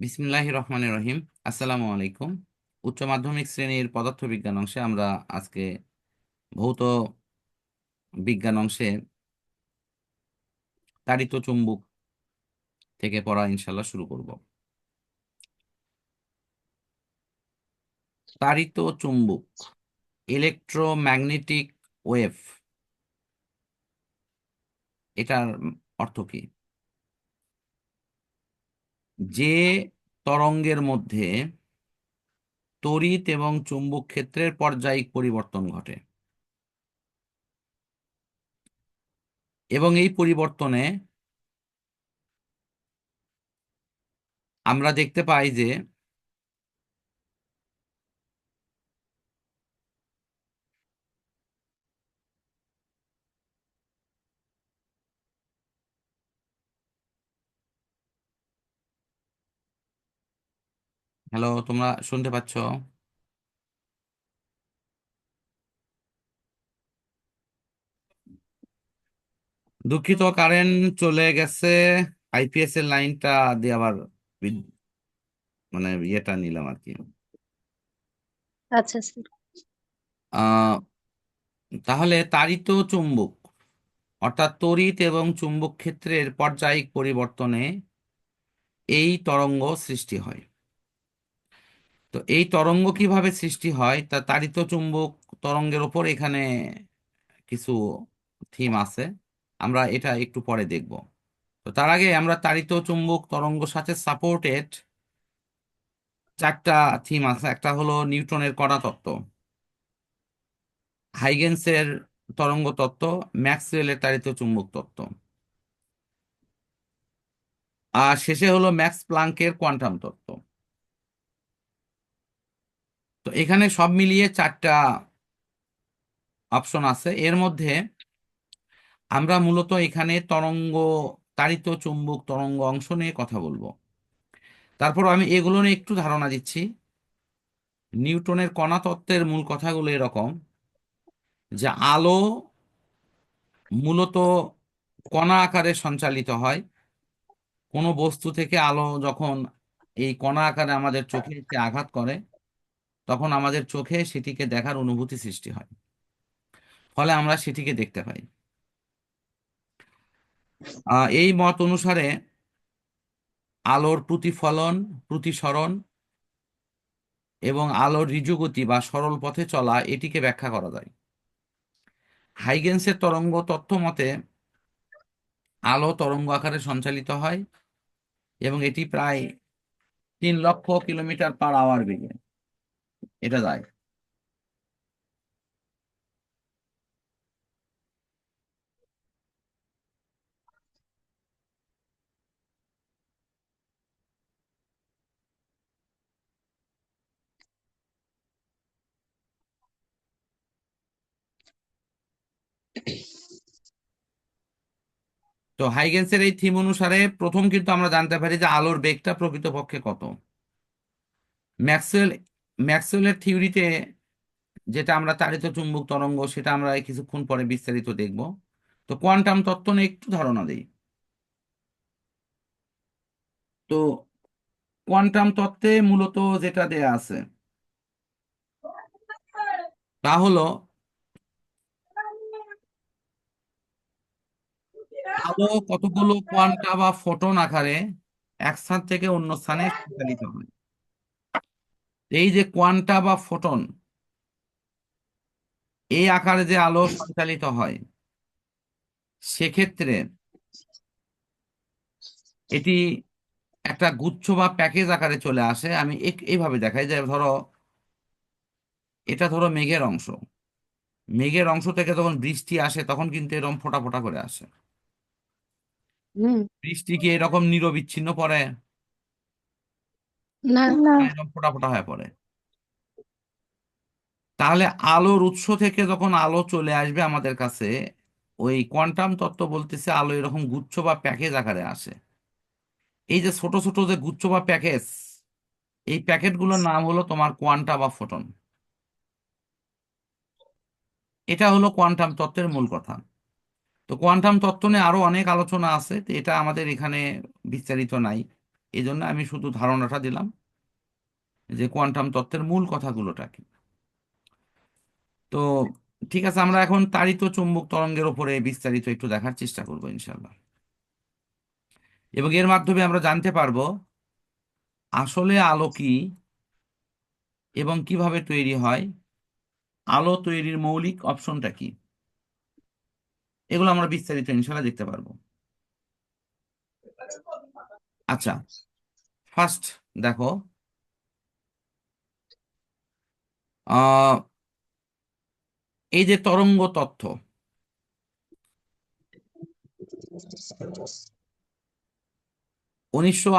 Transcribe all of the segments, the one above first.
বিসমিল্লাহ রহমান রহিম আসসালামু আলাইকুম। উচ্চ মাধ্যমিক শ্রেণির পদার্থবিজ্ঞান অংশে আমরা আজকে ভৌত বিজ্ঞান অংশে তাড়িত চুম্বক থেকে পড়া ইনশাল্লাহ শুরু করব। তাড়িত চুম্বক ইলেকট্রোম্যাগনেটিক ওয়েভ এটার অর্থ কি? যে তরঙ্গের মধ্যে তড়িৎ এবং চুম্বক ক্ষেত্রের পর্যায়িক পরিবর্তন ঘটে। এবং এই পরিবর্তনে আমরা দেখতে পাই যে হ্যালো তোমরা শুনতে পাচ্ছ? দুঃখিত কারেন্ট চলে গেছে। আইপিএস এর লাইনটা দিয়ে আবার মানে ইয়েটা নিলাম আর কি। আচ্ছা স্যার। আহ তাহলে তাড়িত চুম্বক অর্থাৎ তড়িৎ এবং চুম্বক ক্ষেত্রের পর্যায়িক পরিবর্তনে এই তরঙ্গ সৃষ্টি হয়। তো এই তরঙ্গ কীভাবে সৃষ্টি হয়? তা তাড়িত চুম্বক তরঙ্গের ওপর এখানে কিছু থিম আছে। আমরা এটা একটু পরে দেখব। তো তার আগে আমরা তাড়িত চুম্বক তরঙ্গ সাথে সাপোর্টেড চারটা থিম আছে। একটা হলো নিউটনের কণা তত্ত্ব, হাইগেন্সের তরঙ্গ তত্ত্ব, ম্যাক্সওয়েলের তাড়িত চুম্বক তত্ত্ব। আর শেষে হলো ম্যাক্স প্লাঙ্কের কোয়ান্টাম তত্ত্ব। তো এখানে সব মিলিয়ে চারটা অপশন আছে। এর মধ্যে আমরা মূলত এখানে তরঙ্গ, তাড়িত, চুম্বক, তরঙ্গ অংশ নিয়ে কথা বলব। তারপর আমি এগুলো নিয়ে একটু ধারণা দিচ্ছি। নিউটনের কণা তত্ত্বের মূল কথাগুলো এরকম যে আলো মূলত কণা আকারে সঞ্চালিত হয়। কোনো বস্তু থেকে আলো যখন এই কণা আকারে আমাদের চোখে আঘাত করে তখন আমাদের চোখে সেটিকে দেখার অনুভূতি সৃষ্টি হয়। ফলে আমরা সেটিকে দেখতে পাই। এই মত অনুসারে আলোর প্রতিফলন, প্রতিসরণ এবং আলোর ঋজুগতি বা সরল পথে চলা এটিকে ব্যাখ্যা করা যায়। হাইগেন্সের তরঙ্গ তত্ত্ব মতে আলো তরঙ্গ আকারে সঞ্চালিত হয় এবং এটি প্রায় তিন লক্ষ কিলোমিটার পার আওয়ার বেগে। এটা যায় তো হাইগেন্সের এই থিম অনুসারে প্রথম কিন্তু আমরা জানতে পারি যে আলোর বেগটা প্রকৃতপক্ষে কত। ম্যাক্সওয়েল ম্যাক্সওয়েলের থিওরিতে যেটা আমরা তাড়িত চুম্বক তরঙ্গ, সেটা আমরা কিছুক্ষণ পরে বিস্তারিত দেখব। তো কোয়ান্টাম তত্ত্ব নিয়ে একটু ধারণা দেই। তো কোয়ান্টাম তত্ত্বে মূলত যেটা দেয়া আছে, তা হলো আলো কতগুলো কোয়ান্টা বা ফোটন আকারে এক স্থান থেকে অন্য স্থানে সঞ্চালিত হয়? এই যে কোয়ান্টা বা ফোটন এই আকারে যে আলো সঞ্চালিত হয় সেক্ষেত্রে এটি একটা গুচ্ছ বা প্যাকেজ আকারে চলে আসে। আমি এইভাবে দেখাই যে ধরো এটা ধরো মেঘের অংশ। মেঘের অংশ থেকে যখন বৃষ্টি আসে তখন কিন্তু এরকম ফোটা ফোটা করে আসে। হুম। বৃষ্টি কি এরকম নিরবিচ্ছিন্ন পড়ে? না। না। এরকম ফোঁটা ফোঁটা হয়ে পড়ে। তাহলে আলোর উৎস থেকে যখন আলো চলে আসবে আমাদের কাছে ওই কোয়ান্টাম তত্ত্ব বলতেছে আলো এরকম গুচ্ছ বা প্যাকেজ আকারে আসে। এই যে ছোট ছোট যে গুচ্ছ বা প্যাকেজ এই প্যাকেটগুলোর নাম হলো তোমার কোয়ান্টা বা ফোটন। এটা হলো কোয়ান্টাম তত্ত্বের মূল কথা। তো কোয়ান্টাম তত্ত্ব নিয়ে আরও অনেক আলোচনা আছে তো এটা আমাদের এখানে বিস্তারিত নাই। এই জন্য আমি শুধু ধারণাটা দিলাম যে কোয়ান্টাম তত্ত্বের মূল কথাগুলোটা কি। তো ঠিক আছে, আমরা এখন তাড়িত চুম্বক তরঙ্গের ওপরে বিস্তারিত একটু দেখার চেষ্টা করব ইনশাল্লাহ এবং এর মাধ্যমে আমরা জানতে পারব আসলে আলো কি এবং কীভাবে তৈরি হয়, আলো তৈরির মৌলিক অপশনটা কি। এগুলো আমরা বিস্তারিত ইনশাল্লাহ দেখতে পারব। আচ্ছা ফার্স্ট দেখো এই যে তরঙ্গ তত্ত্ব, উনিশশো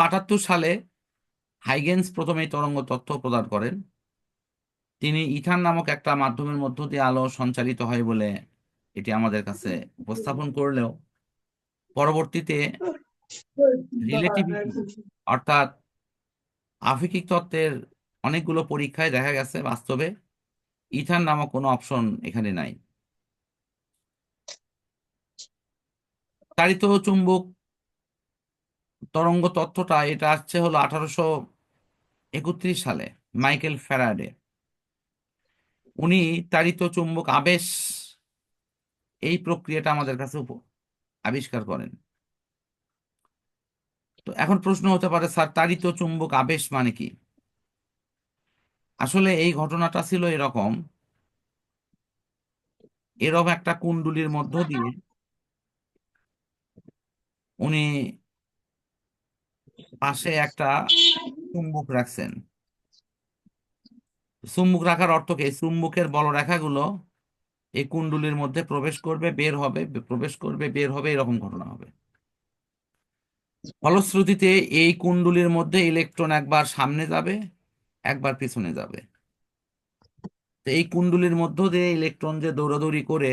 সালে হাইগেন্স প্রথম এই তরঙ্গ তত্ত্ব প্রদান করেন। তিনি ইথান নামক একটা মাধ্যমের মধ্য দিয়ে আলো সঞ্চালিত হয় বলে এটি আমাদের কাছে উপস্থাপন করলেও, পরবর্তীতে রিলেটিভিটি অর্থাৎ আপেক্ষিক তত্ত্বের অনেকগুলো পরীক্ষায় দেখা গেছে বাস্তবে ইথান নামক কোনো অপশন এখানে নাই। তাড়িত চুম্বক তরঙ্গ তত্ত্বটা এটা আসছে হলো আঠারোশো একত্রিশ সালে মাইকেল ফ্যারাডে। উনি তাড়িত চুম্বক আবেশ এই প্রক্রিয়াটা আমাদের কাছে উপ- আবিষ্কার করেন। তো এখন প্রশ্ন হতে পারে, স্যার, তাড়িত চুম্বক আবেশ মানে কি? আসলে এই ঘটনাটা ছিল এরকম এরকম একটা কুণ্ডলীর মধ্য দিয়ে উনি পাশে একটা চুম্বক রাখছেন। চুম্বক রাখার অর্থ কি? চুম্বকের বলরেখাগুলো এই কুণ্ডলীর মধ্যে প্রবেশ করবে, বের হবে, প্রবেশ করবে, বের হবে, এরকম ঘটনা হবে। ফলশ্রুতিতে এই কুণ্ডলীর মধ্যে ইলেকট্রন একবার সামনে যাবে, একবার পিছনে যাবে। এই কুণ্ডলীর মধ্য দিয়ে ইলেকট্রন যে দৌড়াদৌড়ি করে,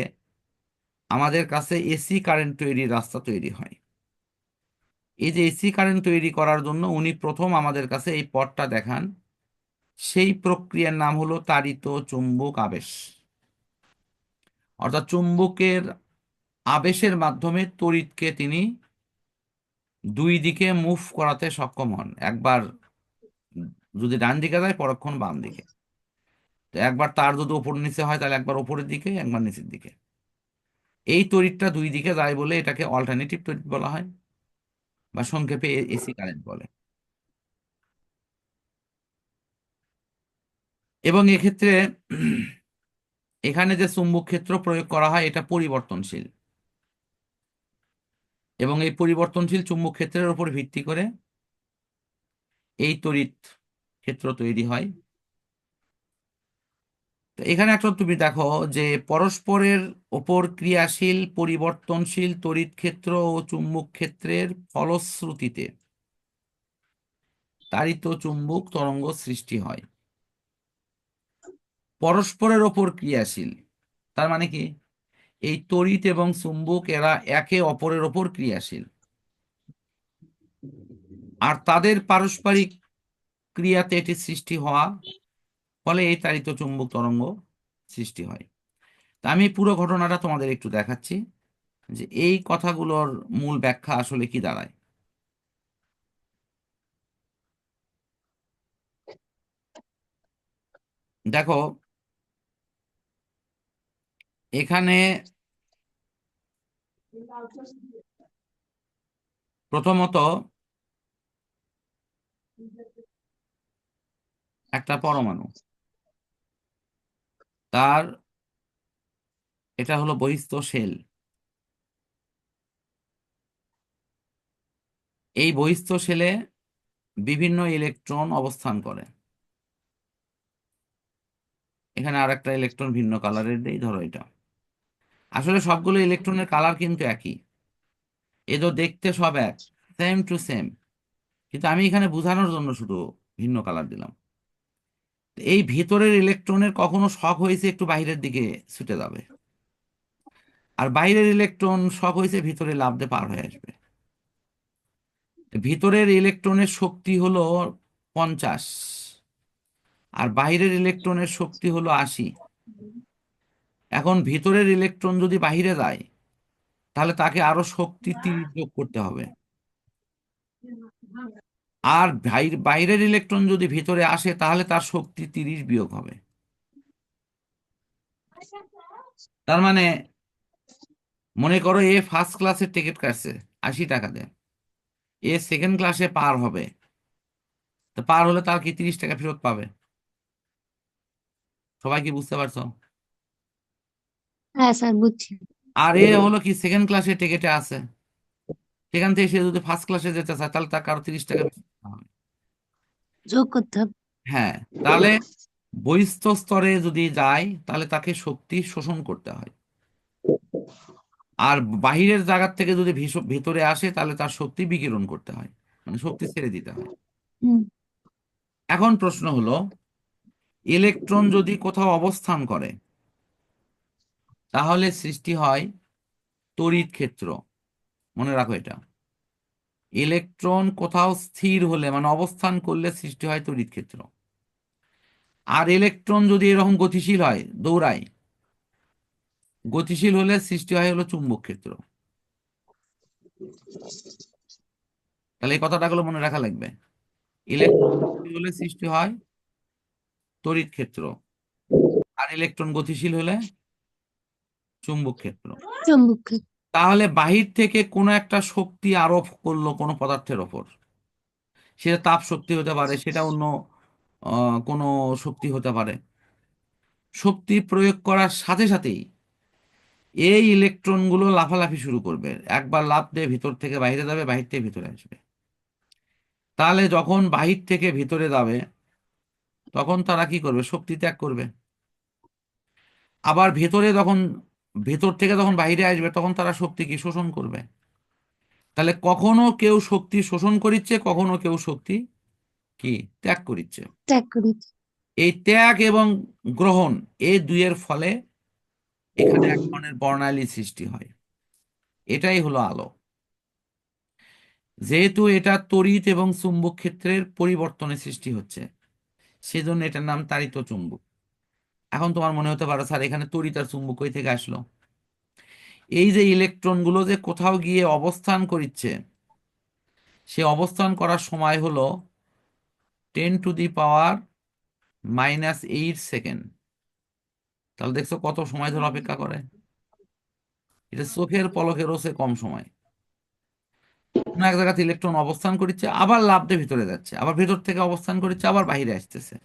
আমাদের কাছে এসি কারেন্ট তৈরির রাস্তা তৈরি হয়। এই যে এসি কারেন্ট তৈরি করার জন্য উনি প্রথম আমাদের কাছে এই পথটা দেখান। সেই প্রক্রিয়ার নাম হলো তাড়িত চুম্বক আবেশ। অর্থাৎ চুম্বকের আবেশের মাধ্যমে তড়িৎকে তিনি দুই দিকে মুভ করাতে সক্ষম হন। একবার যদি ডান দিকে যায়, পরক্ষণ বাম দিকে। তো একবার তার যদি ওপর নিচে হয়, তাহলে একবার ওপরের দিকে, একবার নিচের দিকে। এই তড়িৎটা দুই দিকে যায় বলে এটাকে অল্টারনেটিভ তড়িৎ বলা হয়, বা সংক্ষেপে এসি কারেন্ট বলে। এবং এক্ষেত্রে এখানে যে চুম্বক ক্ষেত্র প্রয়োগ করা হয়, এটা পরিবর্তনশীল। এবং এই পরিবর্তনশীল চুম্বক ক্ষেত্রের উপর ভিত্তি করে এই তড়িৎ ক্ষেত্র তৈরি হয়। তো এখানে একটা তুমি দেখো যে পরস্পরের ওপর ক্রিয়াশীল, পরিবর্তনশীল তড়িৎ ক্ষেত্র ও চুম্বক ক্ষেত্রের ফলশ্রুতিতে তাড়িত চুম্বক তরঙ্গ সৃষ্টি হয়। পরস্পরের ওপর ক্রিয়াশীল, তার মানে কি? এই তড়িৎ এবং চুম্বক এরা একে অপরের ওপর ক্রিয়াশীল। আর তাদের পারস্পরিক ক্রিয়াতে এটি সৃষ্টি হওয়া, ফলে এই তাড়িত চুম্বক তরঙ্গ সৃষ্টি হয়। তা আমি পুরো ঘটনাটা তোমাদের একটু দেখাচ্ছি যে এই কথাগুলোর মূল ব্যাখ্যা আসলে কি দাঁড়ায়। দেখো এখানে প্রথমত একটা পরমাণু। তার, এটা হলো বহিস্থ শেল এই বহিস্থ শেলে বিভিন্ন ইলেকট্রন অবস্থান করে। এখানে আর একটা ইলেকট্রন ভিন্ন কালারের দেই, ধরো এটা। আসলে সবগুলো ইলেকট্রনের কালার কিন্তু একই। এ তো দেখতে সব এক সেম টু সেম কিন্তু আমি এখানে বোঝানোর জন্য শুধু ভিন্ন কালার দিলাম। এই ভিতরের ইলেকট্রনের কখনো শক হয়েছে একটু বাইরের দিকে ছুটে যাবে। আর বাইরের ইলেকট্রন শক হয়েছে ভিতরে লাফ দিয়ে পার হয়ে আসবে। ভিতরের ইলেকট্রনের শক্তি হলো পঞ্চাশ, আর বাইরের ইলেকট্রনের শক্তি হলো আশি। এখন ভিতরের ইলেকট্রন যদি বাইরে যায়, তাহলে তাকে আরও শক্তি তিরিশ যোগ করতে হবে। আর বাইর- বাইরের ইলেকট্রন যদি ভিতরে আসে, তাহলে তার শক্তি তিরিশ বিয়োগ হবে। তার মানে মনে করো এ ফার্স্ট ক্লাসের টিকিট কাটছে, আশি টাকা দেয়। এ সেকেন্ড ক্লাসে পার হবে। তো পার হলে তার কি তিরিশ টাকা ফেরত পাবে? সবাই কি বুঝতে পারছ? হ্যাঁ স্যার বুঝছি। আর এ হলো কি সেকেন্ড ক্লাসের টিকিটে আছে। সেখান থেকে সে যদি ফার্স্ট ক্লাসে যেতে চায় তাহলে তাকে আরও তিরিশ টাকা বেশি দিতে হবে। যোগ করতে হবে। হ্যাঁ তাহলে বহিস্থ স্তরে যদি যায় তাহলে তাকে শক্তি শোষণ করতে হয়। আর বাহিরের জায়গার থেকে যদি ভেতরে আসে তাহলে তার শক্তি বিকিরণ করতে হয়। মানে শক্তি ছেড়ে দিতে হয়। হুম। এখন প্রশ্ন হলো ইলেকট্রন যদি কোথাও অবস্থান করে তাহলে সৃষ্টি হয় তড়িৎ ক্ষেত্র। মনে রাখো এটা। ইলেকট্রন কোথাও স্থির হলে মানে অবস্থান করলে সৃষ্টি হয় তড়িৎ ক্ষেত্র। আর ইলেকট্রন যদি এরকম গতিশীল হয়, দৌড়ায়, গতিশীল হলে সৃষ্টি হয় হলো চুম্বক ক্ষেত্র। তাহলে এই কথাটাগুলো মনে রাখা লাগবে। ইলেকট্রন হলে সৃষ্টি হয় তড়িৎ ক্ষেত্র। আর ইলেকট্রন গতিশীল হলে চুম্বক ক্ষেত্র চুম্বক ক্ষেত্র তাহলে বাহির থেকে কোনো একটা শক্তি আরোপ করল কোনো পদার্থের ওপর। সেটা তাপ শক্তি হতে পারে সেটা অন্য কোনো শক্তি হতে পারে। শক্তি প্রয়োগ করার সাথে সাথেই এই ইলেকট্রনগুলো লাফালাফি শুরু করবে। একবার লাফ দিয়ে ভিতর থেকে বাইরে যাবে বাহির থেকে ভিতরে আসবে। তাহলে যখন বাহির থেকে ভিতরে যাবে তখন তারা কি করবে? শক্তি ত্যাগ করবে। আবার ভেতরে যখন ভেতর থেকে যখন বাইরে আসবে তখন তারা শক্তি কি? শোষণ করবে। তাহলে কখনো কেউ শক্তি শোষণ করিচ্ছে কখনো কেউ শক্তি কি? ত্যাগ করিচ্ছে। এই ত্যাগ এবং গ্রহণ এই দুইয়ের ফলে এখানে এক ধরনের বর্ণালী সৃষ্টি হয়। এটাই হলো আলো। যেহেতু এটা তড়িৎ এবং চুম্বক ক্ষেত্রের পরিবর্তনে সৃষ্টি হচ্ছে সেজন্য এটার নাম তাড়িত চুম্বক। এখন তোমার মনে হতে পারে, স্যার, এখানে তড়িৎ আর চুম্বক কই থেকে আসলো? এই যে ইলেকট্রনগুলো যে কোথাও গিয়ে অবস্থান করিচ্ছে, সে অবস্থান করার সময় হলো ten to the power minus eight second. তাহলে দেখছ কত সময় ধরে অপেক্ষা করে। এটা চোখের পলকেরও সে কম সময়। কোনো এক জায়গাতে ইলেকট্রন অবস্থান করছে আবার দিয়ে ভিতরে যাচ্ছে, আবার ভেতর থেকে অবস্থান করছে আবার বাইরে আসতেছে।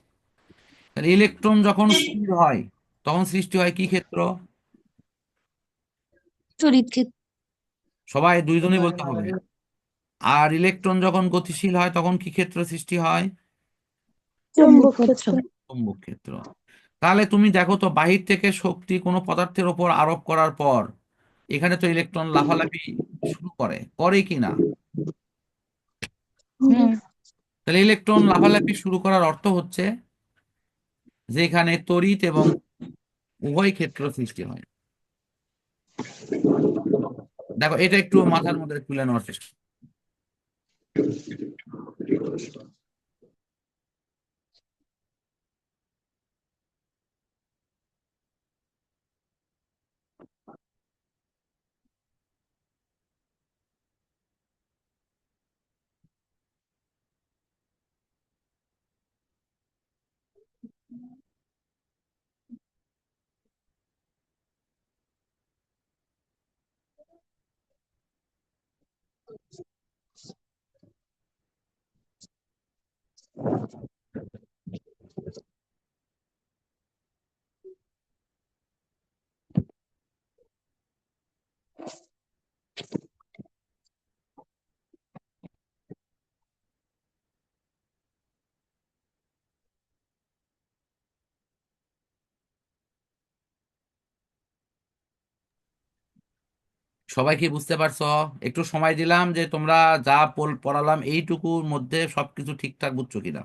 তাহলে ইলেকট্রন যখন স্থির হয় তখন সৃষ্টি হয় কি ক্ষেত্র? তড়িৎ ক্ষেত্র। সবাই দুইজনই বলতে হবে। আর ইলেকট্রন যখন গতিশীল হয় তখন কি ক্ষেত্র সৃষ্টি হয়? চুম্বক ক্ষেত্র। চুম্বক ক্ষেত্র। তাহলে তুমি দেখো তো বাহির থেকে শক্তি কোনো পদার্থের ওপর আরোপ করার পর এখানে তো ইলেকট্রন লাফালাফি শুরু করে। করে কি না? তাহলে ইলেকট্রন লাফালাফি শুরু করার অর্থ হচ্ছে যে এখানে তড়িৎ এবং উভয় ক্ষেত্র সৃষ্টি হয়। দেখো, এটা একটু মাথার মধ্যে তুলে নেওয়ার চেষ্টা। সবাই কি বুঝতে পারছ? একটু সময় দিলাম যে তোমরা যা পল- পড়ালাম এইটুকুর মধ্যে সবকিছু ঠিকঠাক বুঝছ কিনা?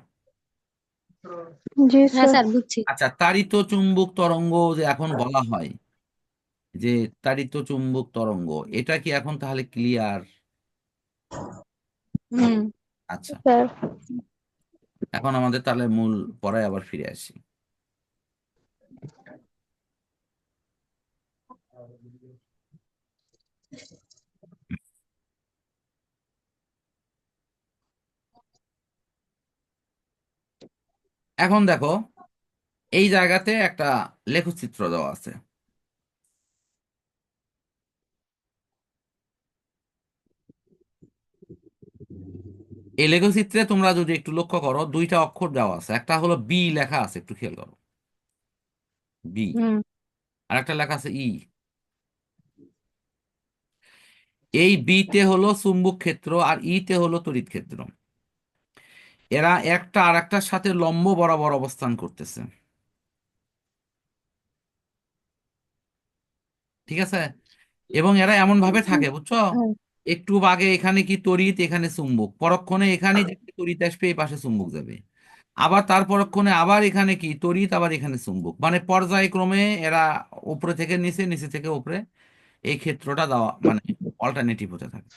জি হ্যাঁ স্যার। স্যার বুঝছি। আচ্ছা তাড়িত চুম্বক তরঙ্গ যে এখন বলা হয় যে তাড়িত চুম্বক তরঙ্গ এটা কি এখন তাহলে ক্লিয়ার? হুম। আচ্ছা। এখন আমাদের তাহলে মূল পড়ায় আবার ফিরে আসি। এখন দেখো এই জায়গাতে একটা লেখচিত্র দেওয়া আছে। এই লেখচিত্রে তোমরা যদি একটু লক্ষ্য করো দুইটা অক্ষর দেওয়া আছে। একটা হলো বি লেখা আছে একটু খেয়াল করো। বি। হুম। আর একটা লেখা আছে ই। এই বিতে হলো চুম্বক ক্ষেত্র আর ইতে হলো তড়িৎ ক্ষেত্র। এরা একটা আর একটার সাথে লম্ব বরাবর অবস্থান করতেছে। ঠিক আছে? এবং এরা এমন ভাবে থাকে, বুঝছ? একটু আগে এখানে কি তড়িৎ, এখানে চুম্বক। পরক্ষণে এখানে তড়িৎ আসবে, এই পাশে চুম্বক যাবে। আবার তার পরক্ষণে আবার এখানে কি? তড়িৎ, আবার এখানে চুম্বক। মানে পর্যায়ক্রমে এরা উপরে থেকে নিচে নিচে থেকে উপরে এই ক্ষেত্রটা দেওয়া মানে অল্টারনেটিভ হতে থাকে।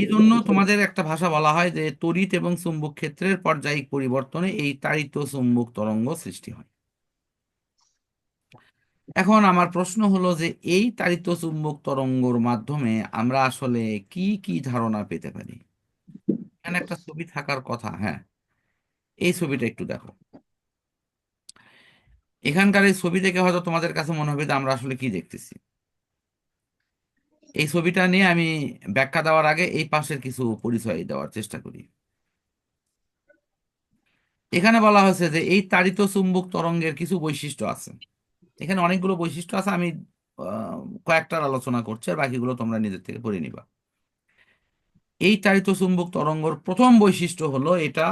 এই জন্য তোমাদের একটা ভাষা বলা হয় যে তড়িৎ এবং চুম্বক ক্ষেত্রের পর্যায়িক পরিবর্তনে এই তাড়িত চুম্বক তরঙ্গ সৃষ্টি হয়। এখন আমার প্রশ্ন হলো যে এই তাড়িত চুম্বক তরঙ্গর মাধ্যমে আমরা আসলে কি কি ধারণা পেতে পারি? এখানে একটা ছবি থাকার কথা হ্যাঁ। এই ছবিটা একটু দেখো। এখানকার এই ছবি দেখে হয়তো তোমাদের কাছে মনে হবে যে আমরা আসলে কি দেখতেছি। এই ছবিটা নিয়ে আমি ব্যাখ্যা দেওয়ার আগে এই পাশের কিছু পরিচয় দেওয়ার চেষ্টা করি। এখানে বলা হয়েছে যে এই তাড়িত চুম্বক তরঙ্গের কিছু বৈশিষ্ট্য আছে। এখানে অনেকগুলো বৈশিষ্ট্য আছে, আমি কয়েকটার আলোচনা করছি আর বাকিগুলো তোমরা নিজের থেকে পড়ে নিবা। এই তাড়িত চুম্বক তরঙ্গর প্রথম বৈশিষ্ট্য হলো এটা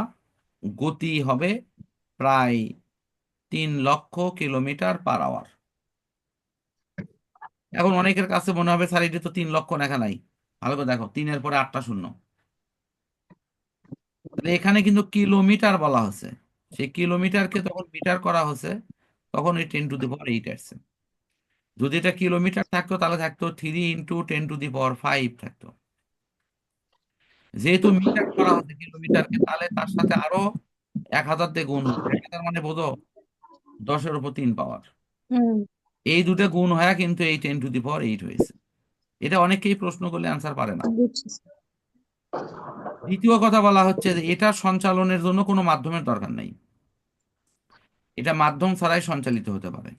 গতি হবে প্রায় তিন লক্ষ কিলোমিটার পার আওয়ার। এখন অনেকের কাছে মনে হবে, স্যার, এটা তো তিন লক্ষ লেখা নাই। ভালো করে দেখো, তিনের পরে আটটা শূন্য। এখানে কিন্তু কিলোমিটার বলা হয়েছে। সেই কিলোমিটারকে তখন মিটার করা হয়েছে, তখন এই ten to the power eight আসছে। যদি এটা কিলোমিটার থাকতো, তাহলে থাকতো three into ten to the power five থাকতো। যেহেতু মিটার করা হচ্ছে কিলোমিটারকে, তাহলে তার সাথে আরও এক হাজার দিয়ে গুণ হচ্ছে এক হাজার মানে বোঝো দশের উপর তিন পাওয়ার। এই দুটো গুণ হয়ে কিন্তু এই ten to the power eight হয়েছে। এটা অনেকেই প্রশ্ন করলে আনসার পারে না। দ্বিতীয় কথা বলা হচ্ছে যে এটা সঞ্চালনের জন্য কোনো মাধ্যমের দরকার নেই। এটা মাধ্যম ছাড়াই সঞ্চালিত হতে পারে।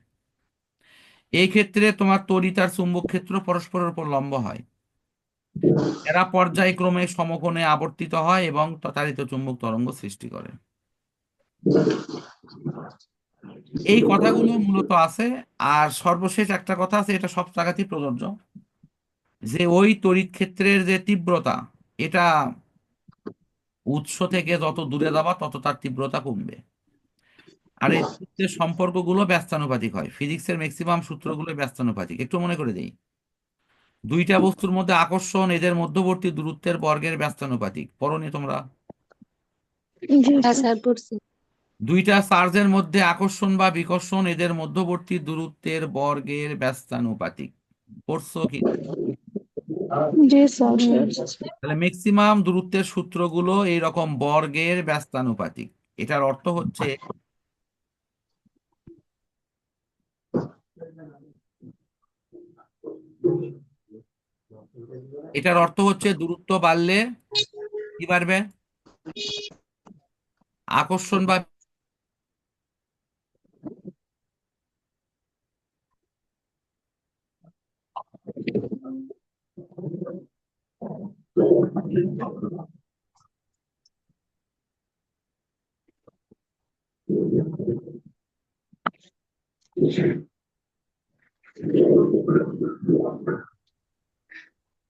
এই ক্ষেত্রে তোমার তড়িৎ আর চুম্বক ক্ষেত্র পরস্পরের উপর লম্ব হয়। এরা পর্যায়ক্রমে সমকোণে আবর্তিত হয় এবং ততারিত চুম্বক তরঙ্গ সৃষ্টি করে। এই কথাগুলো মূলত আছে আর সর্বশেষ একটা কথা আছে এটা সব জায়গাতেই প্রযোজ্য যে ওই তড়িৎ ক্ষেত্রের যে তীব্রতা এটা উৎস থেকে যত দূরে যাবা তত তার তীব্রতা কমবে। আর এই সূত্রের সম্পর্কগুলো ব্যস্তানুপাতিক হয় ফিজিক্সের ম্যাক্সিমাম সূত্রগুলো ব্যস্তানুপাতিক একটু মনে করে দিই। দুইটা বস্তুর মধ্যে আকর্ষণ এদের মধ্যবর্তী দূরত্বের বর্গের ব্যস্তানুপাতিক পড়নি তোমরা। হ্যাঁ স্যার পড়ছি। দুইটা চার্জের মধ্যে আকর্ষণ বা বিকর্ষণ এদের মধ্যবর্তী দূরত্বের বর্গের ব্যস্তানুপাতিক। পড়ছো কি? তাহলে ম্যাক্সিমাম দূরত্বের সূত্রগুলো এইরকম বর্গের ব্যস্তানুপাতিক। এটার অর্থ হচ্ছে এটার অর্থ হচ্ছে দূরত্ব বাড়লে কি বাড়বে? আকর্ষণ বা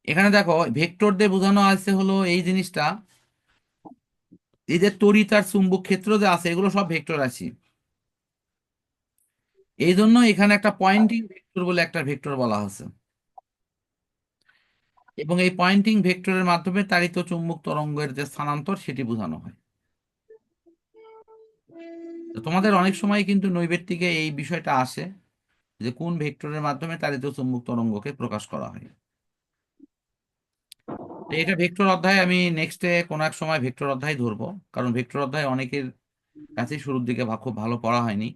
এখানে দেখো, ভেক্টর দিয়ে বোঝানো আছে হলো এই জিনিসটা। এই যে তড়িৎ আর চুম্বক ক্ষেত্র যে আছে, এগুলো সব ভেক্টর রাশি এই জন্য এখানে একটা পয়েন্টিং ভেক্টর বলে একটা ভেক্টর বলা হয়েছে। এবং এই পয়েন্টিং ভেক্টরের মাধ্যমে তাড়িত চুম্বক তরঙ্গের যে স্থানান্তর, সেটি বোঝানো হয়। তোমাদের অনেক সময় কিন্তু নৈবেত্তিকে এই বিষয়টা আসে যে কোন ভেক্টরের মাধ্যমে তাড়িত চুম্বক তরঙ্গকে প্রকাশ করা হয়। এটা ভেক্টর অধ্যায় আমি নেক্সটে কোনো এক সময় ভেক্টর অধ্যায় ধরবো, কারণ ভেক্টর অধ্যায় অনেকের কাছেই শুরুর দিকে খুব ভালো পড়া হয়নি।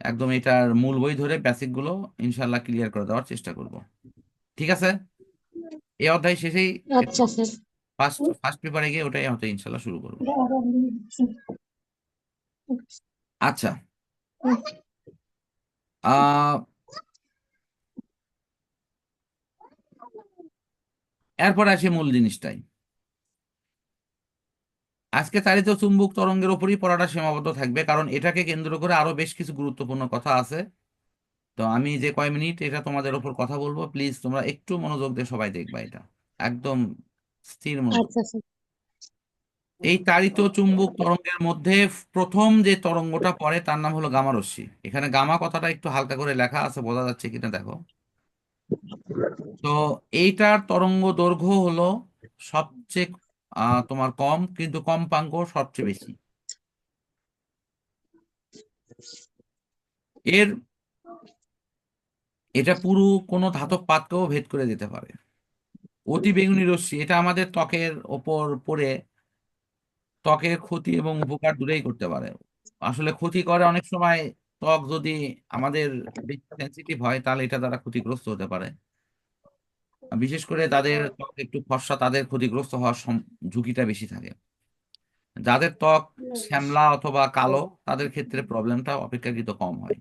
একদম এটার মূল বই ধরে বেসিকগুলো ইনশাল্লাহ ক্লিয়ার করে দেওয়ার চেষ্টা করব। ঠিক আছে? এই অধ্যায় শেষেই আচ্ছা স্যার। ফার্স্ট ফার্স্ট পেপারে গিয়ে ওটাই হয়তো ইনশাল্লাহ শুরু করব। আচ্ছা। আহ এরপর আসি মূল জিনিসটাই। আজকে তারিত চুম্বক তরঙ্গের উপরই পড়াটা সীমাবদ্ধ থাকবে কারণ এটাকে কেন্দ্র করে আরও বেশ কিছু গুরুত্বপূর্ণ কথা আছে। তো আমি যে কয় মিনিট এটা তোমাদের উপর কথা বলব প্লিজ তোমরা একটু মনোযোগ দিয়ে সবাই দেখবা এটা। একদম স্থির মনোযোগ। আচ্ছা স্যার এই তাড়িত চুম্বক তরঙ্গের মধ্যে প্রথম যে তরঙ্গটা পড়ে তার নাম হলো গামা রশ্মি। এখানে গামা কথাটা একটু হালকা করে লেখা আছে বোঝা যাচ্ছে কিনা দেখো। তো এইটার তরঙ্গ দৈর্ঘ্য হলো সবচেয়ে আহ, তোমার কম কিন্তু কম্পাঙ্ক সবচেয়ে বেশি। এর এটা পুরো কোনো ধাতব পাতকেও ভেদ করে দিতে পারে। অতি বেগুনি রশ্মি এটা আমাদের ত্বকের ওপর পড়ে ত্বকের ক্ষতি এবং উপকার দূরেই করতে পারে। আসলে ক্ষতি করে অনেক সময় ত্বক যদি আমাদের সেন্সিটিভ হয় তাহলে এটা দ্বারা ক্ষতিগ্রস্ত হতে পারে। বিশেষ করে তাদের ত্বক একটু ফর্সা তাদের ক্ষতিগ্রস্ত হওয়ার সম- ঝুঁকিটা বেশি থাকে। যাদের ত্বক শ্যামলা অথবা কালো তাদের ক্ষেত্রে প্রবলেমটা অপেক্ষাকৃত কম হয়।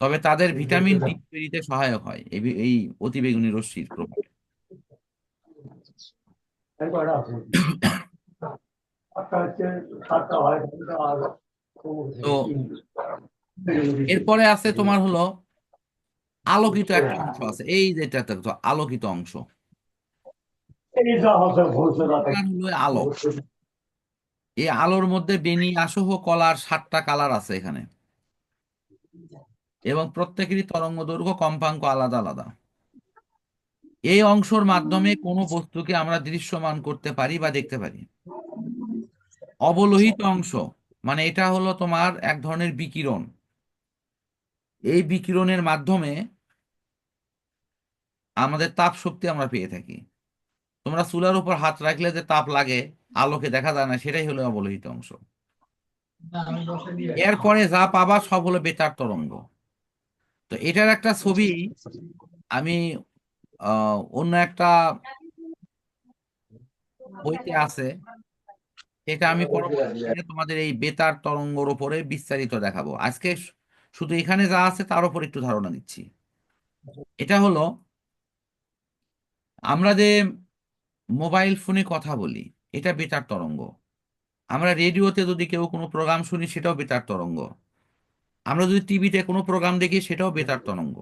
তবে তাদের ভিটামিন ডি তৈরিতে সহায়ক হয়। এই অতিবেগুনি রশ্মির প্রভাবে। তো এরপরে আছে তোমার হলো আলোকিত একটা অংশ আছে। এই যেটা দেখছ আলোকিত অংশ। আলো। এই আলোর মধ্যে বেনি আসহ কলার সাতটা কালার আছে এখানে। এবং প্রত্যেকেরই তরঙ্গ দৈর্ঘ্য কম্পাঙ্ক আলাদা আলাদা। এই অংশর মাধ্যমে কোনো বস্তুকে আমরা দৃশ্যমান করতে পারি বা দেখতে পারি। অবলোহিত অংশ মানে এটা হলো তোমার এক ধরনের বিকিরণ। এই বিকিরণের মাধ্যমে আমাদের তাপ শক্তি আমরা পেয়ে থাকি। তোমরা চুলার উপর হাত রাখলে যে তাপ লাগে আলোকে দেখা যায় না সেটাই হলো অবলোহিত অংশ। এরপরে যা পাবা সব হলো বেতার তরঙ্গ। তো এটার একটা ছবি আমি আহ, অন্য একটা বইতে আছে। এটা আমি পরবর্তীতে তোমাদের এই বেতার তরঙ্গর উপরে বিস্তারিত দেখাবো। আজকে শুধু এখানে যা আছে তার উপর একটু ধারণা দিচ্ছি। এটা হলো আমরা যে মোবাইল ফোনে কথা বলি এটা বেতার তরঙ্গ। আমরা রেডিওতে যদি কেউ কোনো প্রোগ্রাম শুনি সেটাও বেতার তরঙ্গ। আমরা যদি টিভিতে কোনো প্রোগ্রাম দেখি, সেটাও বেতার তরঙ্গ।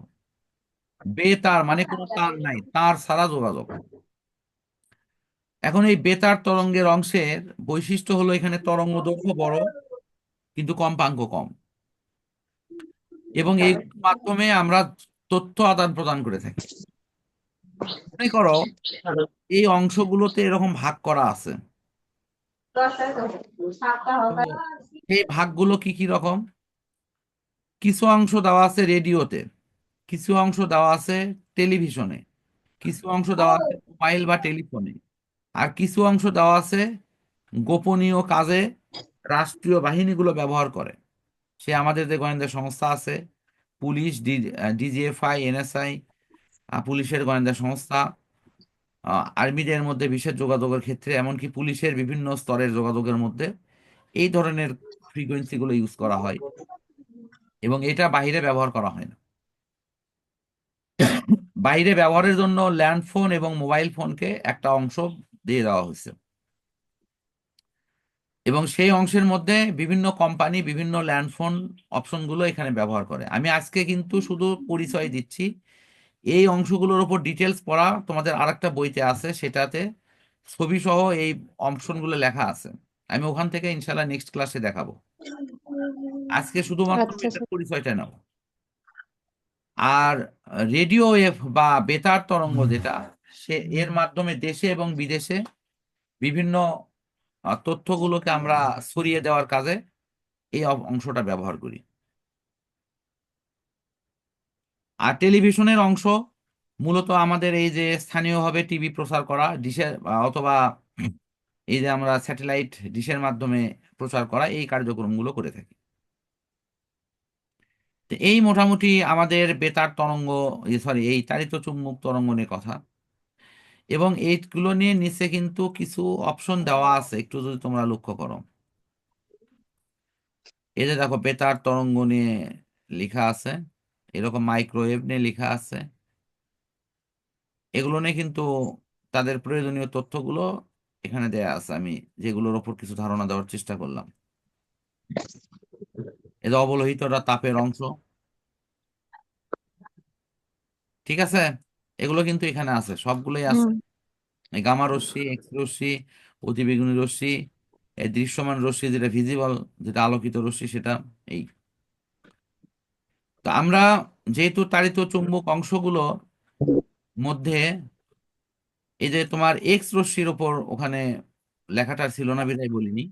বেতার মানে কোনো তার নাই, তার ছাড়া যোগাযোগ। এখন এই বেতার তরঙ্গের অংশের বৈশিষ্ট্য হলো এখানে তরঙ্গ দৈর্ঘ্য বড়, কিন্তু কম্পাঙ্ক কম। এবং এই মাধ্যমে আমরা তথ্য আদান প্রদান করে থাকি। মনে করো, এই অংশগুলোতে এরকম ভাগ করা আছে। এই ভাগগুলো কি কি রকম? কিছু অংশ দেওয়া আছে রেডিওতে, কিছু অংশ দেওয়া আছে টেলিভিশনে, কিছু অংশ দেওয়া আছে মোবাইল বা টেলিফোনে, আর কিছু অংশ দেওয়া আছে গোপনীয় কাজে রাষ্ট্রীয় বাহিনীগুলো ব্যবহার করে। সে আমাদের যে গোয়েন্দা সংস্থা আছে, পুলিশ ডিজিএফআই, এনএসআই পুলিশের গোয়েন্দা সংস্থা আর্মিদের মধ্যে বিশেষ যোগাযোগের ক্ষেত্রে, এমনকি পুলিশের বিভিন্ন স্তরের যোগাযোগের মধ্যে এই ধরনের ফ্রিকোয়েন্সিগুলো ইউজ করা হয়। এবং এটা বাইরে ব্যবহার করা হয় না। বাইরে ব্যবহারের জন্য ল্যান্ড ফোন এবং মোবাইল ফোনকে একটা অংশ দিয়ে দেওয়া হয়েছে। এবং সেই অংশের মধ্যে বিভিন্ন কোম্পানি বিভিন্ন ল্যান্ড ফোন অপশনগুলো এখানে ব্যবহার করে। আমি আজকে কিন্তু শুধু পরিচয় দিচ্ছি। এই অংশগুলোর উপর ডিটেলস পড়া তোমাদের আরেকটা বইতে আছে, সেটাতে ছবি সহ এই অপশনগুলো লেখা আছে। আমি ওখান থেকে ইনশাল্লাহ নেক্সট ক্লাসে দেখাবো। আজকে শুধুমাত্র আচ্ছা, পরিচয়টা নাও। আর রেডিও ওয়েভ বা বেতার তরঙ্গ যেটা সে এর মাধ্যমে দেশে এবং বিদেশে বিভিন্ন তথ্যগুলোকে আমরা ছড়িয়ে দেওয়ার কাজে এই অংশটা ব্যবহার করি। আর টেলিভিশনের অংশ মূলত আমাদের এই যে স্থানীয়ভাবে টিভি প্রচার করা ডিশের অথবা এই যে আমরা স্যাটেলাইট ডিশের মাধ্যমে প্রচার করা এই কার্যক্রমগুলো করে থাকি। তো এই মোটামুটি আমাদের বেতার তরঙ্গ সরি এই তাড়িত চুম্বক তরঙ্গ নিয়ে কথা। এবং এইগুলো নিয়ে নিচে কিন্তু কিছু অপশন দেওয়া আছে, একটু যদি তোমরা লক্ষ্য করো। এই যে দেখো, বেতার তরঙ্গ নিয়ে লেখা আছে, এরকম মাইক্রোওয়েভ নিয়ে লেখা আছে। এগুলো নিয়ে কিন্তু তাদের প্রয়োজনীয় তথ্যগুলো এখানে দেয়া আছে, আমি যেগুলোর ওপর কিছু ধারণা দেওয়ার চেষ্টা করলাম। এই যে অবলোহিতরা তাপের অংশ। ঠিক আছে? এগুলো কিন্তু এখানে আছে সবগুলোই আছে। এই গামা রশ্মি এক্স রশ্মি অতিবেগুনি রশ্মি এই দৃশ্যমান রশ্মি যেটা ভিজিবল যেটা আলোকিত রশ্মি সেটা এই। তো আমরা যেহেতু তাড়িত চুম্বক অংশগুলো মধ্যে এই যে তোমার এক্স রশ্মির ওপর ওখানে লেখাটা ছিল না বিধায় বলিনি।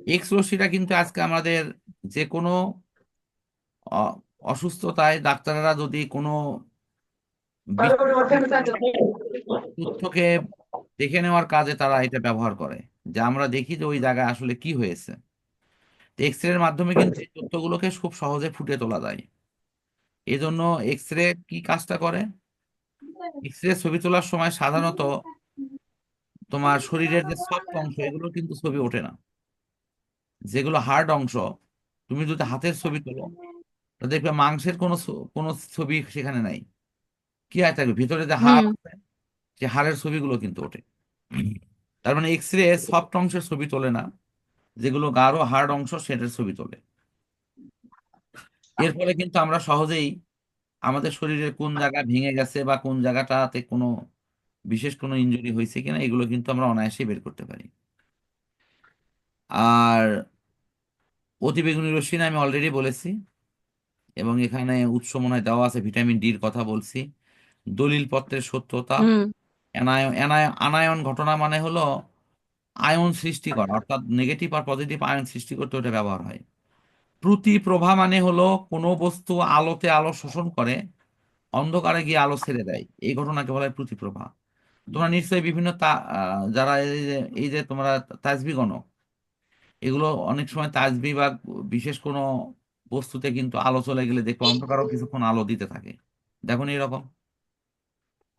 এক্স রশ্মিটা কিন্তু আজকে আমাদের যে কোনো অসুস্থতায় ডাক্তাররা যদি কোনো তথ্যকে দেখে নেওয়ার কাজে তারা এটা ব্যবহার করে যে আমরা দেখি যে ওই জায়গায় আসলে কি হয়েছে। এক্স রের মাধ্যমে কিন্তু এই তথ্যগুলোকে খুব সহজে ফুটে তোলা যায়। এই জন্য এক্স রে কি কাজটা করে? এক্স রে ছবি তোলার সময় সাধারণত তোমার শরীরের যে সফট অংশ এগুলো কিন্তু ছবি ওঠে না। যেগুলো হার্ড অংশ তুমি যদি হাতের ছবি তোলো তো দেখবে মাংসের কোনো কোনো ছবি সেখানে নাই। কি হয় থাকবে? ভিতরে যে হাড় সে হাড়ের ছবিগুলো কিন্তু ওঠে। তার মানে এক্স রে সফট অংশের ছবি তোলে না যেগুলো গাঢ় হার্ড অংশ সেটার ছবি তোলে। এর ফলে কিন্তু আমরা সহজেই আমাদের শরীরের কোন জায়গা ভেঙে গেছে বা কোন জায়গাটাতে কোনো বিশেষ কোনো ইনজুরি হয়েছে কিনা এগুলো কিন্তু আমরা অনায়াসেই বের করতে পারি। আর অতিবেগুনি রশ্মি আমি অলরেডি বলেছি এবং এখানে উৎস মনে হয় দেওয়া আছে ভিটামিন ডির কথা বলছি। দলিল পত্রের সত্যতা অ্যানায়ন অ্যানায়ন আনায়ন ঘটনা মানে হলো আয়ন সৃষ্টি করা অর্থাৎ নেগেটিভ আর পজিটিভ আয়ন সৃষ্টি করতে ওটা ব্যবহার হয়। প্রতিপ্রভা মানে হলো কোনো বস্তু আলোতে আলো শোষণ করে অন্ধকারে গিয়ে আলো ছেড়ে দেয়। এই ঘটনাকে বলা হয় প্রতিপ্রভা তোমরা নিশ্চয়ই বিভিন্ন তা যারা এই যে এই যে তোমরা তাজবি গণক এগুলো অনেক সময় তাজবি বা বিশেষ কোনো বস্তুতে কিন্তু আলো চলে গেলে দেখবে অন্ধকারও কিছুক্ষণ আলো দিতে থাকে। দেখো এরকম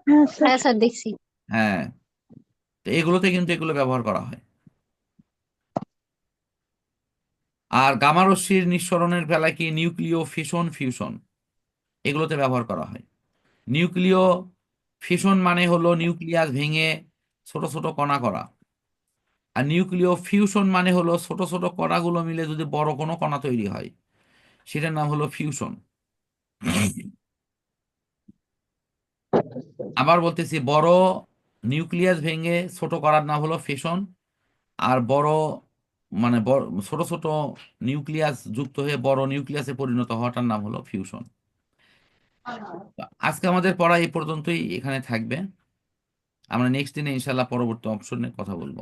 হ্যাঁ স্যার। হ্যাঁ স্যার দেখছি। হ্যাঁ। তো এগুলোতে কিন্তু এগুলো ব্যবহার করা হয়। আর গামা রশ্মির নিঃসরণের বেলায় কি নিউক্লিয় ফিশন ফিউশন? এগুলোতে ব্যবহার করা হয়। নিউক্লিয় ফিশন মানে হলো নিউক্লিয়াস ভেঙে ছোট ছোট কণা করা। আর নিউক্লিয় ফিউশন মানে হলো ছোট ছোট কণাগুলো মিলে যদি বড় কোনো কণা তৈরি হয়, সেটার নাম হলো ফিউশন আবার বলতেছি, বড় নিউক্লিয়াস ভেঙে ছোট করার নাম হলো ফিশন আর বড় মানে বড় ছোট ছোট নিউক্লিয়াস যুক্ত হয়ে বড় নিউক্লিয়াসে পরিণত হওয়াটার নাম হলো ফিউশন আজকে আমাদের পড়া এই পর্যন্তই এখানে থাকবে। আমরা নেক্সট দিনে ইনশাল্লাহ পরবর্তী অপশনে কথা বলব।